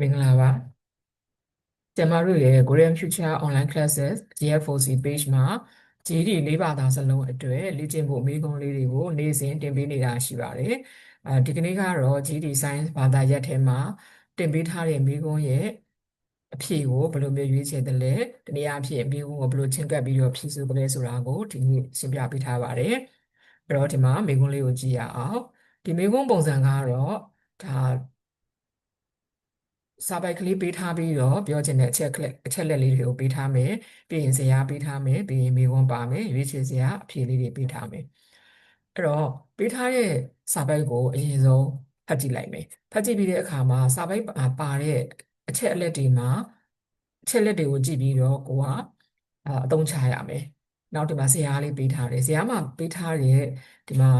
မင်္ဂလာပါကျမတို့ရဲ့ Korean Future Online Classes GFOC page မှာ GD လေးဘာသာစလုံးအတွက်လေ့ကျင့်ဖို့အမေးခွန်းလေးတွေကိုနေ့စဉ်တင်ပေးနေတာရှိပါတယ်။အဲဒီကနေ့ကတော့ GD Science ဘာသာရပ်ထဲမှာတင်ပေးထားတဲ့အမေးခွန်းရဲ့အဖြေကိုဘယ်လိုမျိုးရွေးချယ်တယ်လဲ။ဒီနေ့အဖြစ်အမေးခွန်းကိုဘယ်လိုချင်းကပ်ပြီးတော့ဖြေဆိုတယ်လဲဆိုတာကိုဒီနေ့ရှင်းပြပေးထားပါတယ်။အဲ့တော့ဒီမှာမေးခွန်းလေးကိုကြည့်ရအောင်။ဒီမေးခွန်းပုံစံကတော့ဒါ စာပိုက်ကလေးပေးထားပြီးတော့ပြောချင်တဲ့အချက်အချက်လက်လေးတွေကိုပေးထားမယ်ပြီးရင်ဇယားပေးထားမယ်ပြီးရင်မေခွန်းပါမယ်ရွေးချယ်ဇယားအဖြေလေးတွေပေးထားမယ်အဲ့တော့ပေးထားတဲ့စာပိုက်ကိုအရင်ဆုံးဖတ်ကြည့်လိုက်မယ်ဖတ်ကြည့်ပြီးတဲ့အခါမှာစာပိုက်ပါတဲ့အချက်အလက်တွေမှာအချက်လက်တွေကိုကြည့်ပြီးတော့ကိုကအသုံးချရမယ်နောက်ဒီမှာဇယားလေးပေးထားတယ်ဇယားမှာပေးထားတဲ့ဒီမှာ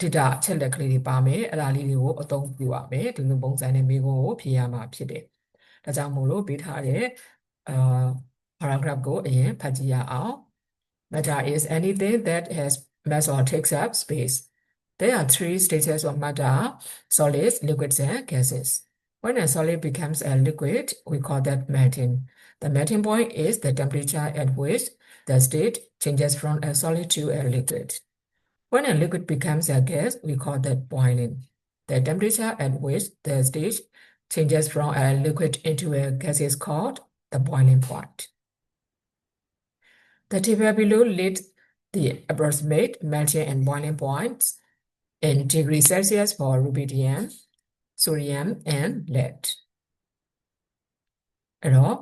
data အချက်လက်ကလေးတွေပါမယ်အဲ့ဒါလေးတွေကိုအသုံးပြုရမယ်ဒီလိုပုံစံနဲ့မိကိုကိုဖြေရမှာဖြစ်တယ်ဒါကြောင့်မို့လို့ပေးထားတဲ့အာ paragraph ကိုအရင်ဖတ်ကြည့်ရအောင် matter is anything that has mass or takes up space there are three stages of matter solids liquids and gases when a solid becomes a liquid we call that melting the melting point is the temperature at which the state changes from a solid to a liquid When a liquid becomes a gas, we call that boiling. The temperature at which the stage changes from a liquid into a gas is called the boiling point. The table below lists the approximate melting and boiling points in degrees Celsius for rubidium, sodium, and lead. အဲ့တော့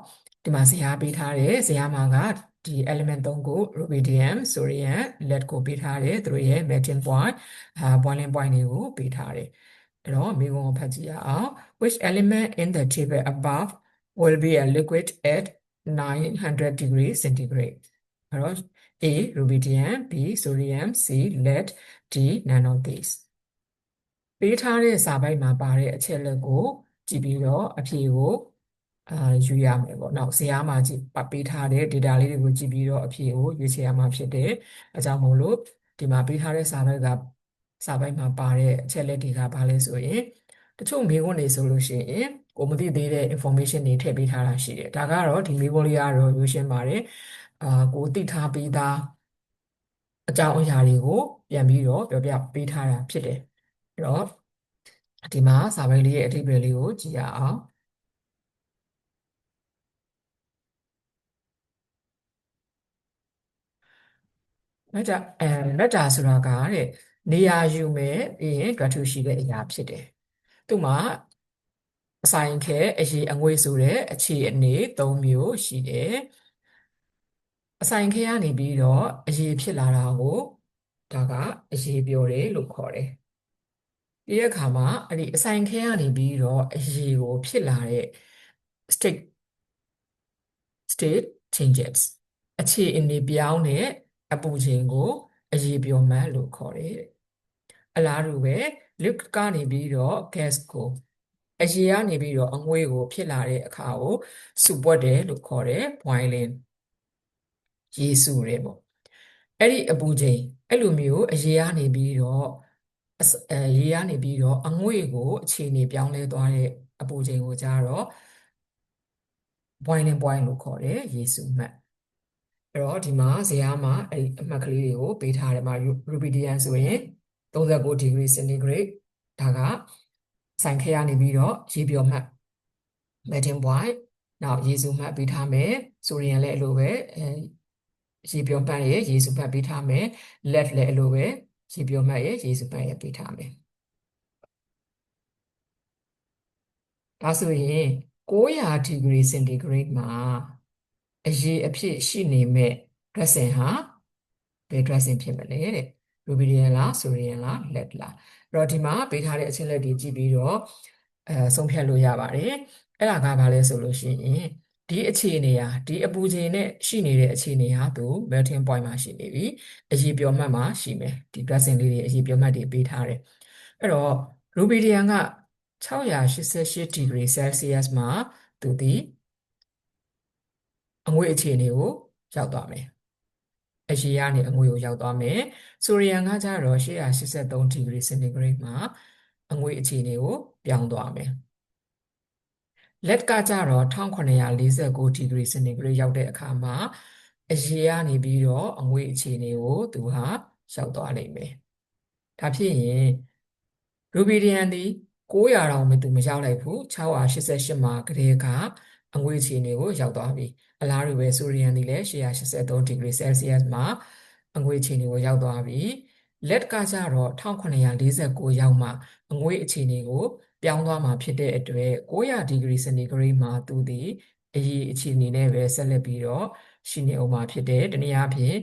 ဒီမှာဇာတ်ပေးထားတဲ့ဇာတ်မှာက ဒီ element 3ကို rubidium sodium lead ကိုပေးထားတယ်သူတို့ရဲ့ melting point အာ boiling point တွေကိုပေးထားတယ်အဲ့တော့မိဘကိုဖတ်ကြည့်ရအောင် which element in the table above will be a liquid at 900 degrees centigrade အဲ့တော့ A rubidium B sodium C lead D none of these ပေးထားတဲ့စာပိုက်မှာပါတဲ့အချက်လက်ကိုကြည့်ပြီးတော့အဖြေကို အာယူရမယ်ပေါ့နောက်ဇာတ်မှာကြည့်ပေးထားတဲ့ data လေးတွေကိုကြည့်ပြီးတော့အဖြေကိုရွေးချယ်ရမှာဖြစ်တယ်အဲကြောင့်မို့လို့ဒီမှာပေးထားတဲ့စာပိုက်ကစာပိုက်မှာပါတဲ့အချက်လက်တွေကဘာလဲဆိုရင်တချို့မေးခွန်းတွေဆိုလို့ရှိရင်ကိုမသိသေးတဲ့ information တွေထည့်ပေးထားတာရှိတယ်ဒါကတော့ဒီမေးခွန်းလေးကတော့ရွေးရှင်းပါတယ်အာကိုသိထားပြီးသားအကြောင်းအရာတွေကိုပြန်ပြီးတော့ပြောပြပေးထားတာဖြစ်တယ်အဲ့တော့ဒီမှာစာပိုက်လေးရဲ့အဓိပ္ပာယ်လေးကိုကြည့်ရအောင် မေတ္တာအဲမေတ္တာဆိုတာကတဲ့နေရာယူမယ်ပြီးရင်တွတ်ထူရှိတဲ့အရာဖြစ်တယ်သူမှာအဆိုင်ခဲအရေးအငွေဆိုတဲ့အခြေအနေ၃မျိုးရှိတယ်အဆိုင်ခဲကနေပြီးတော့အရေးဖြစ်လာတာကိုဒါကအရေးပြောတယ်လို့ခေါ်တယ်ဒီအခါမှာအဲ့ဒီအဆိုင်ခဲကနေပြီးတော့အရေးကိုဖြစ်လာတဲ့ state state changes အခြေအနေပြောင်းတဲ့ အပူချိန်ကိုအရည်ပျော်မှန်းလို့ခေါ်တယ်အလားတူပဲ liquid ကနေပြီးတော့ gas ကိုအရည်ကနေပြီးတော့အငွေ့ကိုဖြစ်လာတဲ့အခါကိုစုပွက်တယ်လို့ခေါ်တယ် boiling ရေစုတယ်ပေါ့အဲ့ဒီအပူချိန်အဲ့လိုမျိုးအရည်ကနေပြီးတော့အဲရေကနေပြီးတော့အငွေ့ကိုအခြေအနေပြောင်းလဲသွားတဲ့အပူချိန်ကိုကြတော့ boiling point လို့ခေါ်တယ်ရေစုမှတ် အဲ့တော့ဒီမှာဇယားမှာအဲ့အမှတ်ကလေးတွေကိုပေးထားတယ်မှာ rubidium ဆိုရင်39 degree centigrade ဒါကဆိုင်ခဲရနေပြီးတော့ရေပြောမှတ် melting point နောက်ရေစုမှတ်ပေးထားမယ်ဆိုရင်လည်းအလိုပဲအဲရေပြောမှတ်ရဲ့ရေစုမှတ်ပေးထားမယ် lead လည်းအလိုပဲရေပြောမှတ်ရဲ့ရေစုမှတ်ရဲ့ပေးထားမယ်ဒါဆိုရင်900 degree centigrade မှာ အရေးအဖြစ်ရှိနေမဲ့ dressing ဟာဘယ် dressing ဖြစ်မလဲတဲ့ rubidium လား sodium လား lead လားအဲ့တော့ဒီမှာပေးထားတဲ့အချက်လက်တွေကြည့်ပြီးတော့အဲဆုံးဖြတ်လို့ရပါတယ်အဲ့ဒါကဘာလဲဆိုလို့ရှိရင်ဒီအခြေအနေဟာဒီအပူချိန်နဲ့ရှိနေတဲ့အခြေအနေဟာသူ melting point မှာရှိနေပြီအရေပြောမှတ်မှာရှိမယ်ဒီ dressing လေးတွေအရေပြောမှတ်တွေပေးထားတယ်အဲ့တော့ rubidium က688 degree celsius မှာသူဒီ အငွေ့အခြေအနေကိုရောက်သွားမယ်အရေကနေအငွေ့ကိုရောက်သွားမယ်ဆိုရီယန်ကကြတော့883 degree centigrade မှာအငွေ့အခြေအနေကိုပြောင်းသွားမယ်လက်ကကြတော့1949 degree centigrade ရောက်တဲ့အခါမှာအရေကနေပြီးတော့အငွေ့အခြေအနေကိုသူဟာရောက်သွားလိမ့်မယ်ဒါဖြစ်ရင်ရူဘီဒီယန်ဒီ900တောင်မသူမရောက်လိုက်ဘူး688မှာကလေးက အငွေ့အခြေအနေကိုရောက်သွားပြီအလားတူပဲဆိုရီယန်ဒီလည်း183 degree celsius မှာအငွေ့အခြေအနေကိုရောက်သွားပြီလက်ကကြတော့1949ရောက်မှအငွေ့အခြေအနေကိုပြောင်းသွားမှာဖြစ်တဲ့အတွက်900 degree centigrade မှာသူဒီအရေးအခြေအနေနဲ့ပဲဆက်လက်ပြီးတော့ရှိနေအောင်မှာဖြစ်တယ်တနည်းအားဖြင့်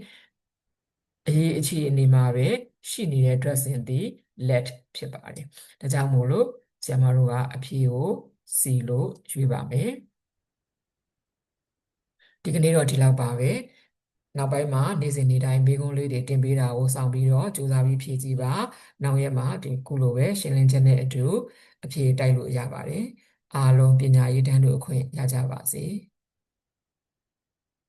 အရေးအခြေအနေမှာပဲရှိနေတဲ့ dressing ဒီ let ဖြစ်ပါတယ်ဒါကြောင့်မို့လို့ဆရာမတို့ကအဖြေကို C လို့ရွေးပါမယ် ဒီကနေ့တော့ဒီလောက်ပါပဲနောက်ပိုင်းမှာနေ့စဉ်နေ့တိုင်းမိကုံးလေးတွေတင်ပေးတာကိုစောင့်ပြီးတော့ကြိုးစားပြီးဖြည့်ကြည့်ပါနောက်ရက်မှာဒီခုလိုပဲရှင်းလင်းချက်နဲ့အတူအဖြေတိုက်လို့ရပါတယ်အားလုံးပညာရေးတန်းတို့အခွင့်ရကြပါစေ